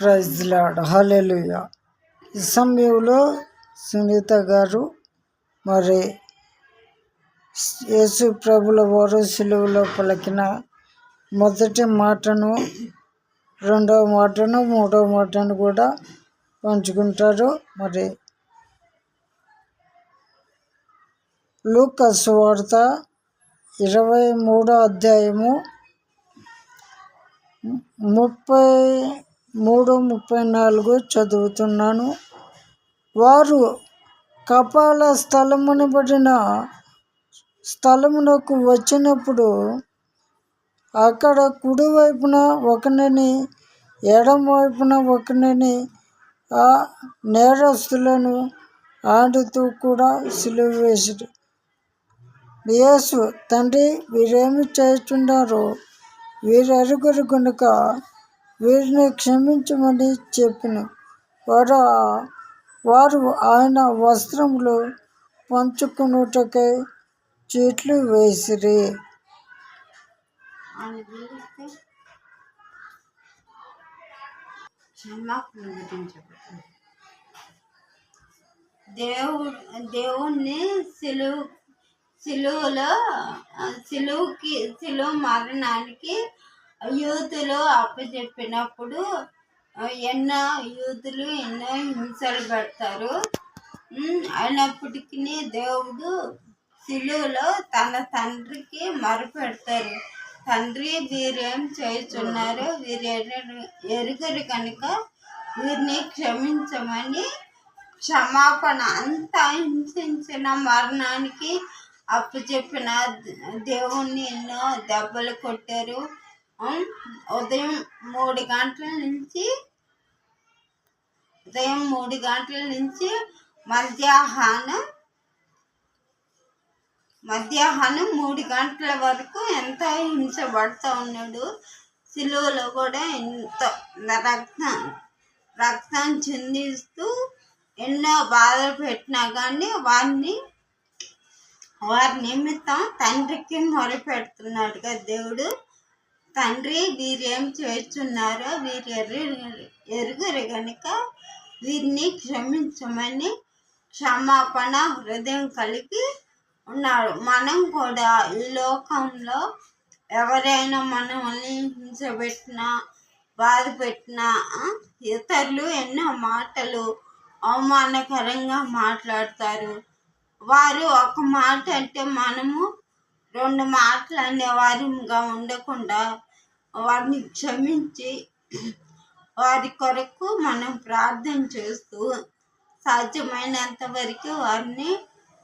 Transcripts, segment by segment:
Praise lord. హల్లెలూయ. ఈ సమయంలో సునీత గారు మరి యేసు ప్రభుల వారు సిలువలో పలికిన మొదటి మాటను రెండవ మాటను మూడవ మాటను కూడా పంచుకుంటారు. మరి లూకస్ వార్త ఇరవై మూడో అధ్యాయము ముప్పై మూడు ముప్పై నాలుగు చదువుతున్నాను. వారు కపాల స్థలముని పడిన స్థలమునకు వచ్చినప్పుడు అక్కడ కుడివైపున ఒకరిని ఎడమవైపున ఒకనని ఒకరిని ఆ నేరస్తులను ఆడుతూ కూడా సిలువ వేసిడు యేసు తండ్రి వీరేమి చేస్తున్నారో వీరెరుగురు కనుక వీరిని క్షమించమని చెప్పిన. వారు వారు ఆయన వస్త్రములు పంచుకున్నటకై చీట్లు వేసిరి. దేవుడు దేవుణ్ణి సిలువు సిలువలో సిలువుకి సిలువ మరణానికి యూతులు అప్పచెప్పినప్పుడు ఎన్నో యూతులు ఎన్నో హింసలు పెడతారు. అయినప్పటికీ దేవుడు సిలువలో తన తండ్రికి మరపెడతారు. తండ్రి వీరేం చేస్తున్నారు? వీరు ఎరుగరు కనుక వీరిని క్షమించమని క్షమాపణ అంత హింసించిన మరణానికి అప్పు చెప్పిన దేవుణ్ణి ఎన్నో దెబ్బలు కొట్టారు. ఉదయం మూడు గంటల నుంచి ఉదయం మూడు గంటల నుంచి మధ్యాహ్నం మధ్యాహ్నం మూడు గంటల వరకు ఎంత హింసపడుతూ ఉన్నాడు. సిలువలో కూడా ఎంత రక్తం రక్తం చెందిస్తూ ఎన్నో బాధలు పెట్టినా కానీ వారిని వారి నిమిత్తం తండ్రికి మొరపెడుతున్నాడుగా దేవుడు. తండ్రి వీరేం చేస్తున్నారో వీరు ఎర్రి ఎరుగురు కనుక వీరిని క్షమించమని క్షమాపణ హృదయం కలిగి ఉన్నాడు. మనం కూడా ఈ లోకంలో ఎవరైనా మనల్ని హింసపెట్టినా బాధ పెట్టినా ఇతరులు ఎన్నో మాటలు అవమానకరంగా మాట్లాడతారు. వారు ఒక మాట అంటే మనము రెండు మాటలు వారిగా ఉండకుండా వారిని క్షమించి వారి కొరకు మనం ప్రార్థన చేస్తూ సాధ్యమైనంత వరకు వారిని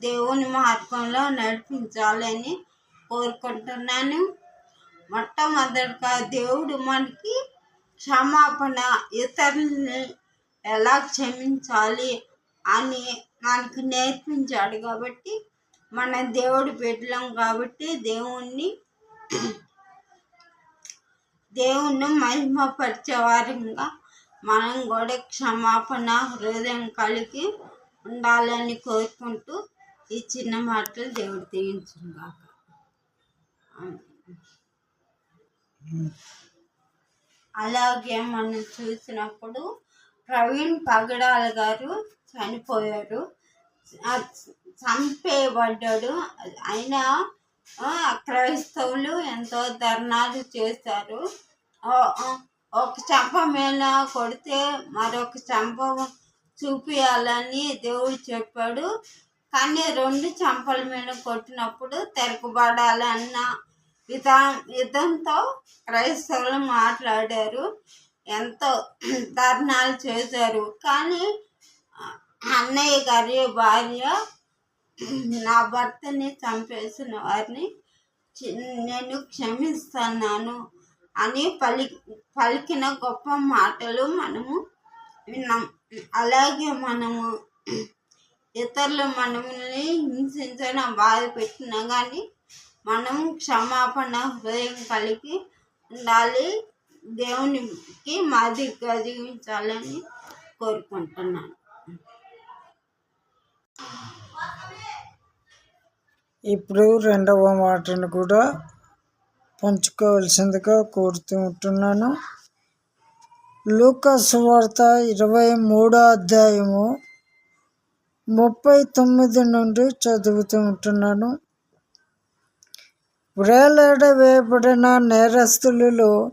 దేవుని మార్గంలో నడిపించాలని కోరుకుంటున్నాను. మొట్టమొదటిగా దేవుడు మనకి క్షమాపణ ఇతరులని ఎలా క్షమించాలి అని మనకు నేర్పించాడు కాబట్టి మన దేవుడు పెట్టలేం కాబట్టి దేవుణ్ణి దేవుణ్ణి మహిమపరిచే వారంగా మనం కూడా క్షమాపణ హృదయం కలిగి ఉండాలని కోరుకుంటూ ఈ చిన్న మాటలు దేవుడు తీయించుగాక అలాగే మనం చూసినప్పుడు ప్రవీణ్ పగడాల గారు చనిపోయారు. చంపేయబడ్డాడు. అయినా క్రైస్తవులు ఎంతో ధర్నాలు చేశారు. ఒక చెంప మీద కొడితే మరొక చెంప చూపించాలని దేవుడు చెప్పాడు. కానీ రెండు చెంపల మీద కొట్టినప్పుడు తెరకబడాలన్న విధా విధంతో క్రైస్తవులు మాట్లాడారు. ఎంతో ధర్నాలు చేశారు. కానీ అన్నయ్య గారి భార్య నా భర్తని చంపేసిన వారిని నేను క్షమిస్తున్నాను అని పలి పలికిన గొప్ప మాటలు మనము విన్నాం. అలాగే మనము ఇతరులు మనల్ని హింసించడం బాధ పెట్టినా కానీ మనం క్షమాపణ హృదయం కలిగి ఉండాలి. దేవునికి మాదిరిగా జీవించాలని కోరుకుంటున్నాను. ఇప్పుడు రెండవ మాటను కూడా పంచుకోవాల్సిందిగా కోరుతూ ఉంటున్నాను. లూకస్ వార్త ఇరవై మూడో అధ్యాయము ముప్పై తొమ్మిది నుండి చదువుతూ ఉంటున్నాను. వేలాడ వేయబడిన నేరస్తులలో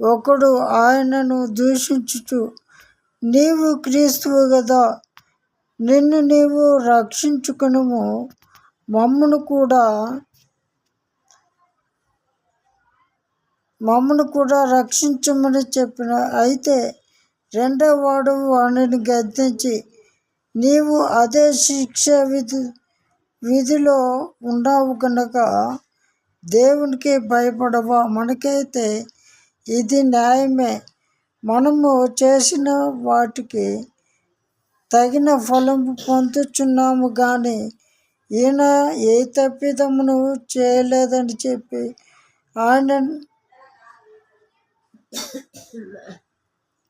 ఒకడు ఆయనను దూషించుచు నీవు క్రీస్తువు కదా నిన్ను నీవు రక్షించుకునుము. మమ్మను కూడా మమ్మను కూడా రక్షించమని చెప్పిన. అయితే రెండో వాడు వాడిని గద్దించి నీవు అదే శిక్ష విధి విధిలో ఉన్నావు కనుక దేవునికి భయపడవా? మనకైతే ఇది న్యాయమే. మనము చేసిన వాటికి తగిన ఫలం పొందుచున్నాము కానీ ఈయన ఏ తప్పిదమును చేయలేదని చెప్పి ఆయన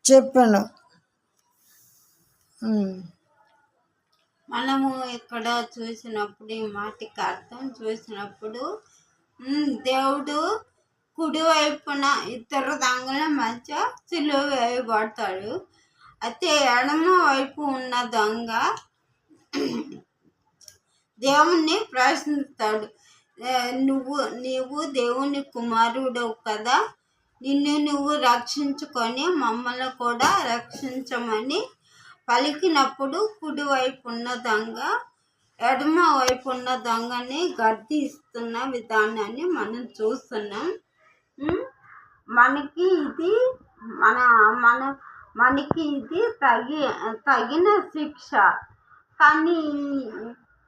చెప్పాను. మనము ఇక్కడ చూసినప్పుడు ఈ మాటికి అర్థం చూసినప్పుడు దేవుడు కుడి వైపున ఇద్దరు దొంగల మధ్య సిలువ వేయబడతాడు. అయితే ఎడమ వైపు ఉన్న దొంగ దేవుణ్ణి ప్రశ్నిస్తాడు నువ్వు నీవు దేవుని కుమారుడు కదా. నిన్ను నువ్వు రక్షించుకొని మమ్మల్ని కూడా రక్షించమని పలికినప్పుడు కుడి వైపు ఉన్న దొంగ ఎడమ వైపు ఉన్న దొంగని గర్దిస్తున్న విధానాన్ని మనం చూస్తున్నాం. మనకి ఇది మన మన మనకి ఇది తగి తగిన శిక్ష. కానీ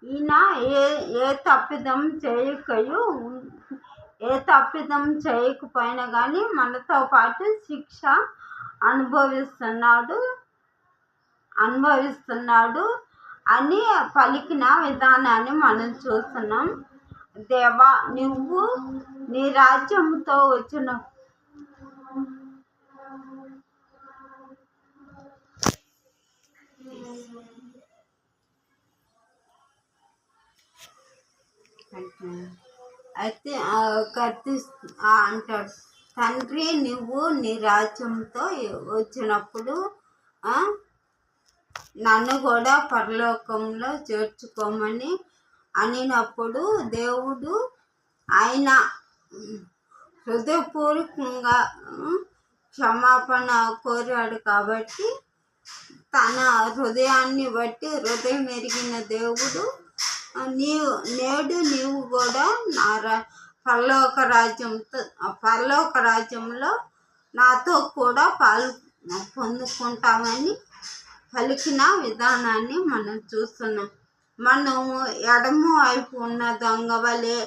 ఈయన ఏ ఏ తప్పిదం చేయకయు ఏ తప్పిదం చేయకపోయినా కానీ మనతో పాటు శిక్ష అనుభవిస్తున్నాడు అనుభవిస్తున్నాడు అని పలికిన విధానాన్ని మనం చూస్తున్నాం. దేవా నువ్వు నీ రాజ్యంతో వచ్చిన అయితే కత్తి అంటాడు తండ్రి నువ్వు నీ రాజ్యంతో వచ్చినప్పుడు నన్ను కూడా పరలోకంలో చేర్చుకోమని అనినప్పుడు దేవుడు ఆయన హృదయపూర్వకంగా క్షమాపణ కోరాడు కాబట్టి తన హృదయాన్ని బట్టి హృదయం ఎరిగిన దేవుడు నీవు నేడు నీవు కూడా నా రా పరలోక రాజ్యంతో పర్లోక పరలోక రాజ్యంలో నాతో కూడా పాలు పొందుకుంటామని పలికిన విధానాన్ని మనం చూస్తున్నాం. మనము ఎడమ వైపు ఉన్న దొంగ వలె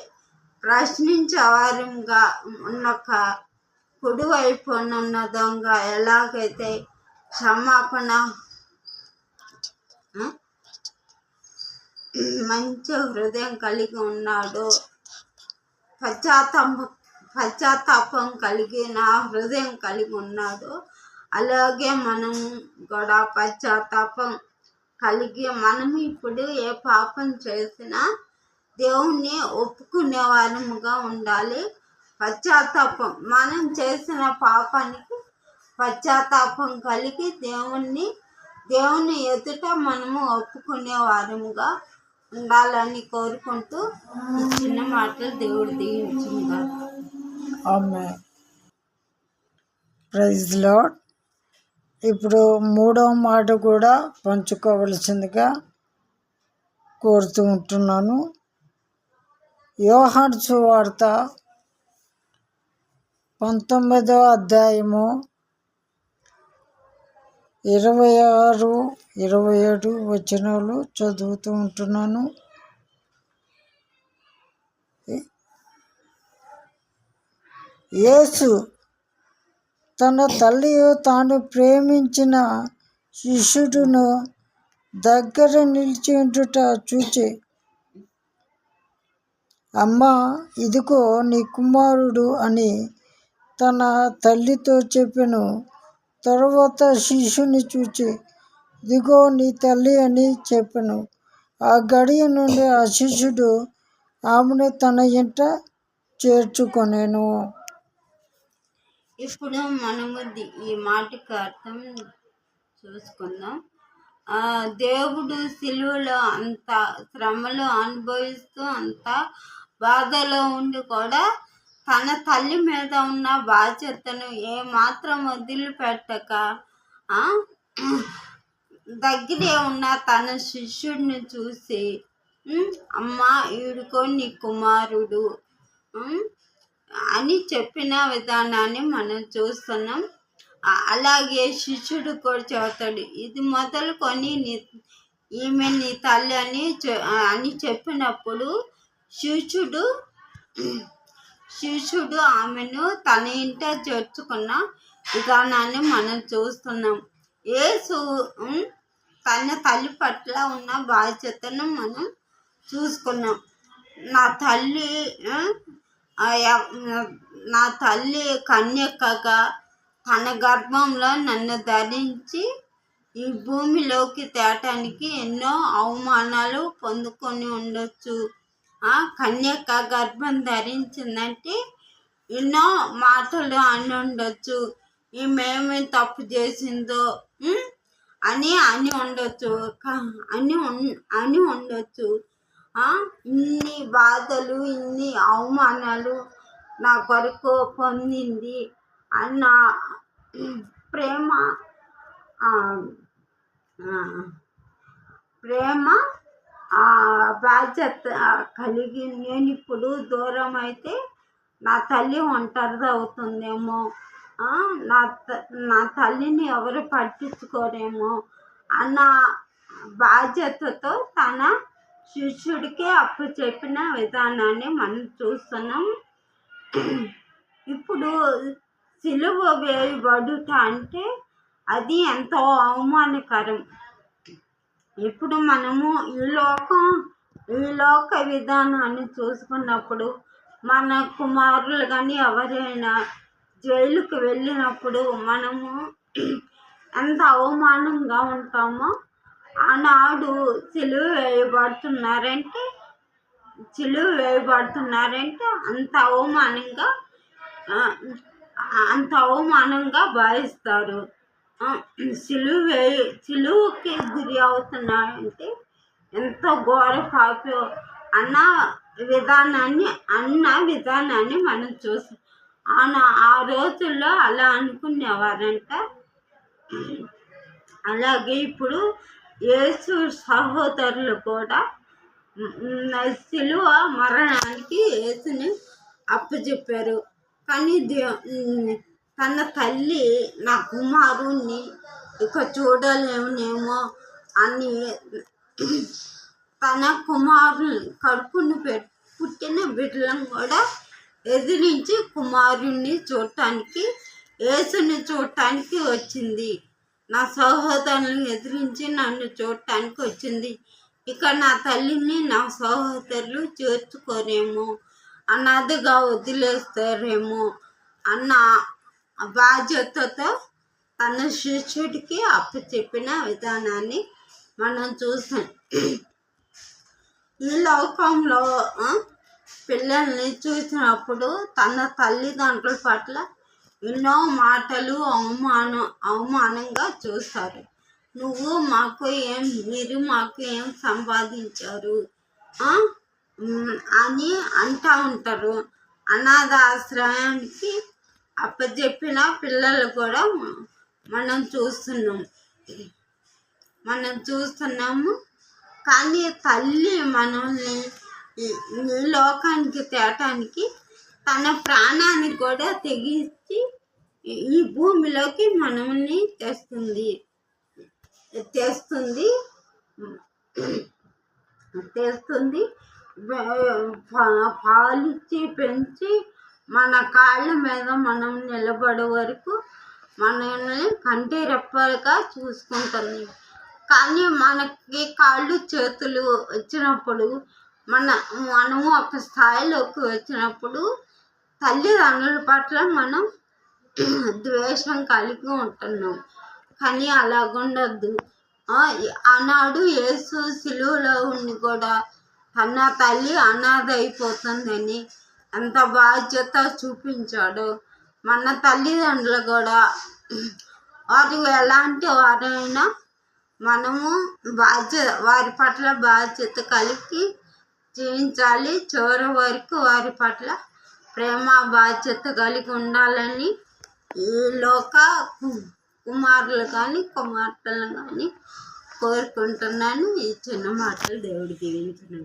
ప్రశ్నించవారంగా ఉన్నక కుడి వైపు ఉన్న దొంగ ఎలాగైతే క్షమాపణ మంచి హృదయం కలిగి ఉన్నాడు. పశ్చాత్తాపం పశ్చాత్తాపం కలిగి నా హృదయం కలిగి ఉన్నాడు. అలాగే మనం కూడా పశ్చాత్తాపం కలిగి మనం ఇప్పుడు ఏ పాపం చేసినా దేవుణ్ణి ఒప్పుకునే వారముగా ఉండాలి. పశ్చాత్తాపం మనం చేసిన పాపానికి పశ్చాత్తాపం కలిగి దేవుణ్ణి దేవుని ఎదుట మనము ఒప్పుకునే వారముగా ఉండాలని కోరుకుంటూ చిన్న మాటలు దేవుడు దీవించింది ప్రైజ్ లాడ్ ఇప్పుడు మూడవ మాట కూడా పంచుకోవలసిందిగా కోరుతూ ఉంటున్నాను. యోహాన్ సువార్త పంతొమ్మిదవ అధ్యాయము ఇరవై ఆరు ఇరవై ఏడు వచనాలు చదువుతూ ఉంటున్నాను. యేసు తన తల్లి తాను ప్రేమించిన శిష్యుడును దగ్గర నిలిచి ఉండుట చూచి అమ్మ ఇదిగో నీ కుమారుడు అని తన తల్లితో చెప్పెను. తరువాత శిష్యుని చూచి ఇదిగో నీ తల్లి అని చెప్పాను. ఆ గడియ నుండి ఆ శిష్యుడు ఆమెను తన ఇంట చేర్చుకొనేను. ఇప్పుడు మనము ది- ఈ మాటకు అర్థం చూసుకుందాం. దేవుడు సిలువలో అంత శ్రమలు అనుభవిస్తూ అంత బాధలో ఉండి కూడా తన తల్లి మీద ఉన్న బాధ్యతను ఏమాత్రం వదిలిపెట్టక దగ్గరే ఉన్న తన శిష్యుడిని చూసి అమ్మ ఈడుకో నీ కుమారుడు. అని చెప్పిన విధానాన్ని మనం చూస్తున్నాం. అలాగే శిష్యుడు కూడా చెబుతాడు ఇది మొదలుకొని నీ ఈమె నీ తల్లి అని చె- అని చెప్పినప్పుడు శిష్యుడు శిష్యుడు ఆమెను తన ఇంట చేర్చుకున్న విధానాన్ని మనం చూస్తున్నాం. యేసు తన తల్లి పట్ల ఉన్న బాధ్యతను మనం చూసుకున్నాం. నా తల్లి నా తల్లి కన్యకగా తన గర్భంలో నన్ను ధరించి ఈ భూమిలోకి తేటానికి ఎన్నో అవమానాలు పొందుకొని ఉండొచ్చు. కన్యక గర్భం ధరించిందంటే ఎన్నో మాటలు అని ఉండొచ్చు ఈమెమి తప్పు చేసిందో అని అని ఉండొచ్చు. అని అని ఉండొచ్చు. ఇన్ని బాధలు ఇన్ని అవమానాలు నా కొరకు పొందింది అన్న ప్రేమ ప్రేమ బాధ్యత కలిగి నేను ఇప్పుడు దూరం అయితే నా తల్లి ఒంటరిది అవుతుందేమో. నా త- నా తల్లిని ఎవరు పట్టించుకోరేమో అన్న బాధ్యతతో తన శిష్యుడికి అప్పు చెప్పిన విధానాన్ని మనం చూస్తున్నాం. ఇప్పుడు సిలువ వేయబడుట అంటే అది ఎంతో అవమానకరం. ఇప్పుడు మనము ఈ లోకం ఈ లోక విధానాన్ని చూసుకున్నప్పుడు మన కుమారులు కానీ ఎవరైనా జైలుకు వెళ్ళినప్పుడు మనము ఎంత అవమానంగా ఉంటామో ఆనాడు సిలువ వేయబడుతున్నారంటే చిలువ వేయబడుతున్నారంటే అంత అవమానంగా అంత అవమానంగా భావిస్తారు. సిలువ సిలువుకి సిలువకి గురి అవుతున్నారంటే ఎంతో ఘోర పాపో. అన్న విధానాన్ని అన్న విధానాన్ని మనం చూసాం. ఆన ఆ రోజుల్లో అలా అనుకునేవారంట. అలాగే ఇప్పుడు యేసు సహోదరులు కూడా సిలువ మరణానికి యేసుని అప్పచెప్పారు కానీ దే తన తల్లి నా కుమారుణ్ణి ఇక చూడలేమునేమో అని తన కుమారుని కడుపును పెట్ పుట్టిన బిడ్డలను కూడా ఎదిరించి కుమారుణ్ణి చూడటానికి యేసుని చూడటానికి వచ్చింది. నా సహోదరులను ఎదిరించి నన్ను చూడటానికి వచ్చింది. ఇక నా తల్లిని నా సహోదరులు చేర్చుకోరేమో అన్నదిగా వదిలేస్తారేమో అన్న బాధ్యతతో తన శిష్యుడికి అప్పచెప్పిన విధానాన్ని మనం చూసాం ఈ లోకంలో పిల్లల్ని చూసినప్పుడు తన తల్లిదండ్రుల పట్ల ఎన్నో మాటలు అవమానం అవమానంగా చూస్తారు. నువ్వు మాకు ఏం మీరు మాకు ఏం సంపాదించారు? అని అంటూ ఉంటారు. అనాథ ఆశ్రయానికి అప్పచెప్పిన పిల్లలు కూడా మనం చూస్తున్నాం. మనం చూస్తున్నాము. కానీ తల్లి మనల్ని ఈ- లోకానికి తేటానికి తన ప్రాణాన్ని కూడా తెగించి ఈ- భూమిలోకి మనల్ని తెస్తుంది. తెస్తుంది. తెస్తుంది. పాలిచ్చి పెంచి మన కాళ్ళ మీద మనం నిలబడే వరకు మనల్ని కంటి రెప్పలుగా చూసుకుంటుంది కానీ మనకి కాళ్ళు చేతులు వచ్చినప్పుడు మన మనము ఒక స్థాయిలోకి వచ్చినప్పుడు తల్లిదండ్రుల పట్ల మనం ద్వేషం కలిగి ఉంటున్నాం. కానీ అలాగుండద్దు. ఆనాడు యేసు సిలువలో ఉండి కూడా తన తల్లి అనాథ అయిపోతుందని అంత బాధ్యత చూపించాడు. మన తల్లిదండ్రులు కూడా వారు ఎలాంటి వారైనా మనము బాధ్యత వారి పట్ల బాధ్యత కలిగి జీవించాలి. చివరి వరకు వారి పట్ల ప్రేమ బాధ్యత కలిగి ఉండాలని ఈ లోక కుమారులు కానీ కుమార్తెలు కానీ కోరుకుంటున్నాను. ఈ చిన్న మాటలు దేవుడికి దీవించిన